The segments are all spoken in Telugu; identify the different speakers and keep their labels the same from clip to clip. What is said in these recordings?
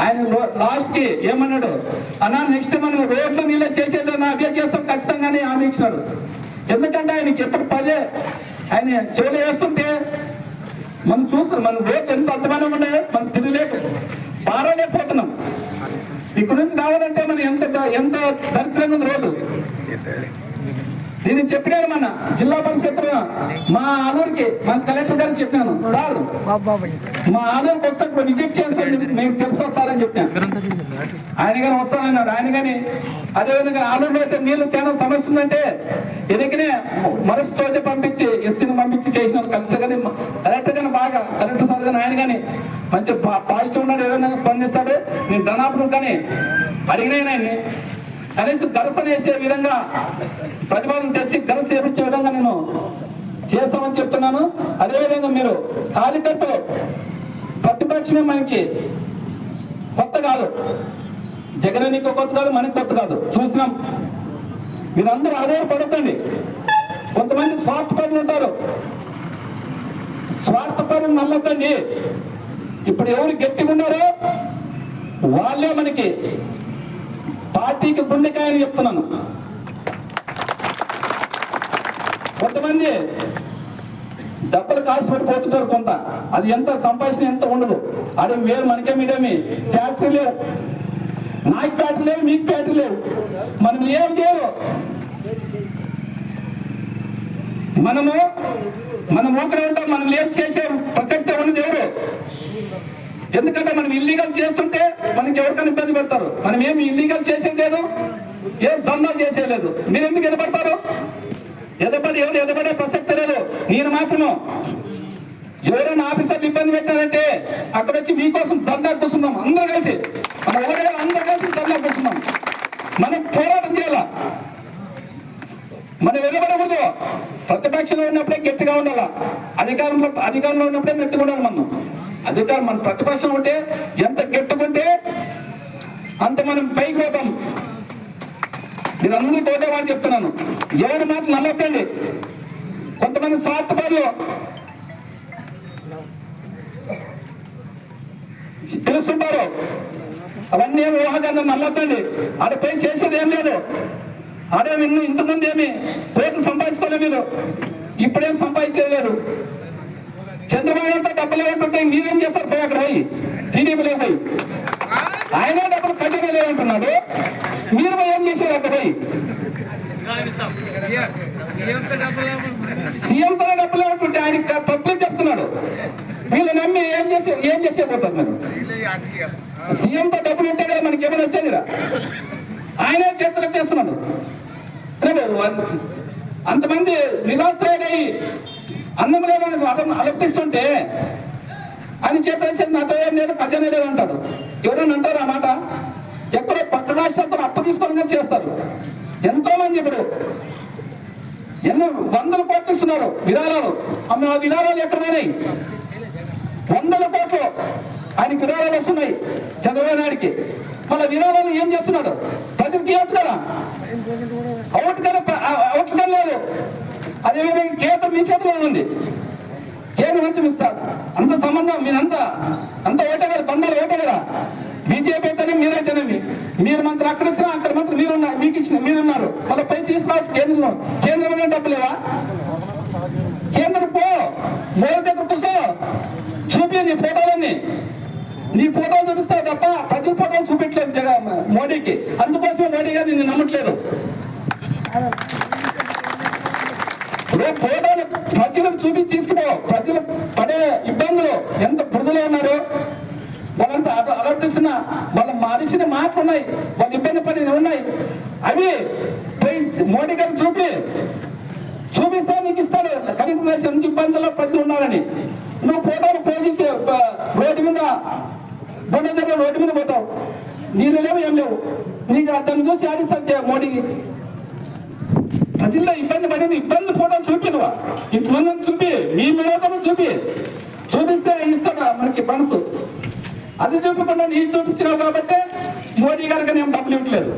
Speaker 1: ఆయన లాస్ట్కి ఏమన్నాడు? అన్నా నెక్స్ట్ మనం రోడ్లు నీళ్ళ చేసేదన్నా అవే చేస్తాం ఖచ్చితంగానే హామీ ఇచ్చినాడు. ఎందుకంటే ఆయనకి ఎప్పుడు పదే ఆయన చెవులు వేస్తుంటే మనం చూస్తున్నాం మన రోడ్లు ఎంత అర్థమైన ఉన్నాయో మనం తినలేక పారలేకపోతున్నాం. ఇక్కడ నుంచి రావాలంటే మనం ఎంత ఎంత దరిద్రంగా ఉంది రోడ్డు? నేను చెప్పినాను మన జిల్లా పరిషత్ మా ఆలూరుకి మన కలెక్టర్ గారికి చెప్పాను సార్ మా ఆలూరుకి వస్తే విజిట్ చేయండి మీకు తెలుసా సార్ అని చెప్పాను. ఆయన కానీ వస్తానన్నాడు. ఆయన కానీ అదేవిధంగా ఆలూరులో అయితే నీళ్ళు చాలా సమస్య ఉందంటే ఎదిగినే మరొక రోజు పంపించి ఎస్సీని పంపించి చేసిన కలెక్టర్ కానీ కలెక్టర్ కానీ బాగా కలెక్టర్ సార్ కానీ ఆయన కానీ మంచి పాజిటివ్ ఉన్నాడు ఏదైనా స్పందిస్తాడు. నేను ధనాపురం కానీ అడిగినాయి కనీసం గరసన వేసే విధంగా ప్రతిపాదన తెచ్చి గరస చేపించే విధంగా నేను చేస్తామని చెప్తున్నాను. అదేవిధంగా మీరు కార్యకర్తలు ప్రతిపక్షమే మనకి కొత్త కాదు. జగన్ నీకు కొత్త కాదు మనకి కొత్త కాదు. చూసినాం. మీరందరూ ఆధారపడద్దండి కొంతమంది స్వార్థపరులు ఉంటారు. స్వార్థపరులు నమ్మకండి. ఇప్పుడు ఎవరు గట్టిగా ఉన్నారో వాళ్ళే మనకి పార్టీకి గుండెకాయని చెప్తున్నాను. కొంతమంది డబ్బులు కాసుపడి పోతుంటారు కొంత. అది ఎంత సంపాదించిన ఎంత ఉండదు. అదే వేరు మనకేమి ఇదేమి? ఫ్యాక్టరీ లేవు. నాకు ఫ్యాక్టరీ లేవు మీకు ఫ్యాక్టరీ లేవు. మనం ఏం చేయరు? మనము మనం ఊకనే ఉంటాం మనం ఏం చేసే ప్రసక్తి ఉన్నది ఎవరు? ఎందుకంటే మనం ఇల్లీగల్ చేస్తుంటే మనకి ఎవరికైనా ఇబ్బంది పెడతారు. మనం ఏమి ఇల్లీగల్ చేసేది లేదు ఏం దందా చేసేయలేదు మీరు ఎందుకు ఎదపడతారు? ఎదపడి ఎవరు ఎదపడే ప్రసక్తి లేదు. నేను మాత్రము ఎవరైనా ఆఫీసర్లు ఇబ్బంది పెట్టారంటే అక్కడ వచ్చి మీకోసం దందా కూర్చున్నాం అందరూ కలిసి. మనం ఎవరైనా అందరూ కలిసి దందా కూర్చున్నాం. మనం పోరాటం చేయాలా? మనం వెళ్ళబడకూడదు ప్రతిపక్షంలో ఉన్నప్పుడే గట్టిగా ఉండాలా? అధికారంలో అధికారంలో ఉన్నప్పుడే మెత్తుకుండాలి మనం. అధికారం మన ప్రతిపక్షం ఉంటే ఎంత గెట్టుకుంటే అంత మనం పైకి పోతాం. నేను అందరూ తోటేవాడు చెప్తున్నాను. ఎవరి మాట నమ్మకండి. కొంతమంది స్వార్థపరులు. తెలుస్తుంటారు. అవన్నీ ఏమి ఊహగా నమ్మకండి. ఆడపై చేసేది ఏం లేదు. ఆడే ఇన్ని ఇంతకుముందు ఏమి పేర్లు సంపాదించుకోలేదు మీరు. ఇప్పుడేం సంపాదించలేదు. చంద్రబాబు గారితో డబ్బులు లేకుంటే మీరేం చేస్తారు పోయి అక్కడ పోయి. టీడీపీలో పోయి. ఆయన డబ్బులు ఖజానా లేవంటున్నాడు. మీరు పోయి ఏం చేశారు అక్కడ పోయి? సీఎం తన డబ్బులు లేకుంటే ఆయన పబ్లిక్ చెప్తున్నాడు. వీళ్ళు నమ్మి ఏం చేసే ఏం చేసే పోతారు మీరు? సీఎంతో డబ్బులు ఉంటే కదా మనకి ఏమైనా వచ్చేదిరా ఆయనే చేతులు చేస్తున్నాడు అంతమంది నిరాశ్రయులై అన్నం లేదని అతను అలపిస్తుంటే ఆయన చేతులు నాతో ఏం లేదు ఖజానా లేదు అంటాడు. ఎవరైనా అంటారు ఆ మాట? ఎక్కడో పక్క రాష్ట్రాలతో అప్పు తీసుకొని చేస్తారు. ఎంతో మంది ఇప్పుడు ఎన్నో వందల కోట్లు ఇస్తున్నారు విరాళాలు. ఆమె ఆ విరాళాలు ఎక్కడైనాయి వందల కోట్లు ఆయన విరాళాలు వస్తున్నాయి చంద్రబాబు నాయుడికి. మన విరాళాలు ఏం చేస్తున్నాడు? ప్రజలకు ఇవ్వచ్చు కదా అవుట్ కదా అవుట్ కదా లేదు అదేవిధంగా కేంద్రం మీ చేతిలో ఉంది. కేంద్రం మంత్రి ఇస్తారు అంత సంబంధం మీరంతా అంత ఓటే కదా బంధాలు ఓటే కదా. బీజేపీ అయితేనే మీరైతేనేమి మీరు మంత్రి అక్కడ ఇచ్చినా అక్కడ మంత్రి మీరున్నారు మీకు ఇచ్చిన మీరున్నారు. మళ్ళీ పై తీసుకురావచ్చు కేంద్రంలో. డబ్బు డబ్బులేవా కేంద్రం పో మోడీ దగ్గర కూర్చో. చూపి నీ ఫోటోలన్నీ. నీ ఫోటోలు చూపిస్తావు తప్ప ప్రజల ఫోటోలు చూపించలేదు జగన్ మోడీకి. అందుకోసమే మోడీ గారు నిన్ను నమ్మట్లేదు. రేపు ఫోటోలు ప్రజలకు చూపి తీసుకుపో. ప్రజలు పడే ఇబ్బందులు ఎంత బురదలో ఉన్నారు వాళ్ళంతా అల- వాళ్ళ మనిషిని మాటలు ఉన్నాయి వాళ్ళు ఇబ్బంది పడి ఉన్నాయి. అవి మోడీ గారు చూపి చూపిస్తా నీకు ఇస్తాడు. కనీసం ఎంత ఇబ్బందుల్లో ప్రజలు ఉన్నారని. నువ్వు ఫోటోలు పోజేసి రోడ్డు మీద బొండజర్లో రోడ్డు మీద పోతావు. నీళ్ళు లేవు ఏం లేవు. నీకు అతను చూసి ఆడిస్తాడు మోడీకి. ప్రజల్లో ఇబ్బంది పడింది. ఇబ్బంది ఫోటోలు చూపి నువ్వు ఇంతమంది చూపి మీ మీడియాతో చూపి. చూపిస్తే ఇస్తాడు మనకి మనసు. అది చూపకుండా నీ చూపిస్తున్నావు కాబట్టి మోడీ గారికి నేను డబ్బులు ఇవ్వట్లేదు.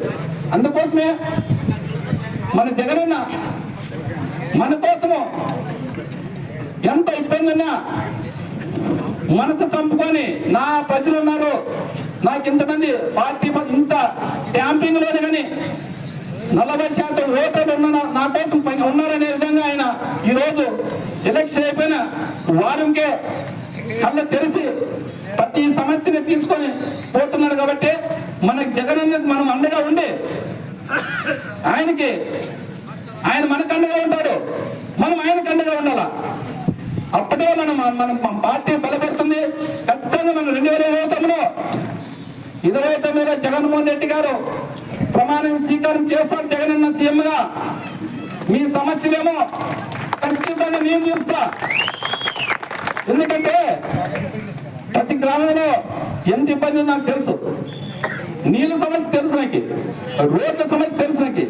Speaker 1: అందుకోసమే మన జగనన్న మన కోసము ఎంత ఇబ్బంది ఉన్నా మనసు చంపుకొని నా ప్రజలు ఉన్నారు నాకు ఇంతమంది పార్టీ ఇంత ట్యాంపింగ్లోనే కానీ నలభై శాతం ఓటర్లు ఉన్న నా- కోసం పై- ఉన్నారనే విధంగా ఆయన ఈరోజు ఎలక్షన్ అయిపోయిన వారంకే కళ్ళ తెరిచి ప్రతి సమస్యని తీసుకొని పోతున్నాడు కాబట్టి మనకి జగన్ మనం అండగా ఉండి ఆయనకి ఆయన మనకు అండగా ఉంటాడు. మనం ఆయనకు అండగా ఉండాలా? అప్పుడే మనం మనం మన పార్టీ బలపడుతుంది. ఖచ్చితంగా మనం రెండు వేల ఇరవై తొమ్మిదిలో ఇరవై తొమ్మిదిలో జగన్మోహన్ రెడ్డి గారు ప్రమాణం స్వీకారం చేస్తారు జగనన్న సీఎం గా. మీ సమస్యలేమో ఖచ్చితంగా నేను చూస్తా. ఎందుకంటే ప్రతి గ్రామంలో ఎంత ఇబ్బంది నాకు తెలుసు. నీళ్ళ సమస్య తెలుసు నాకు. రోడ్ల సమస్య తెలుసు నాకు.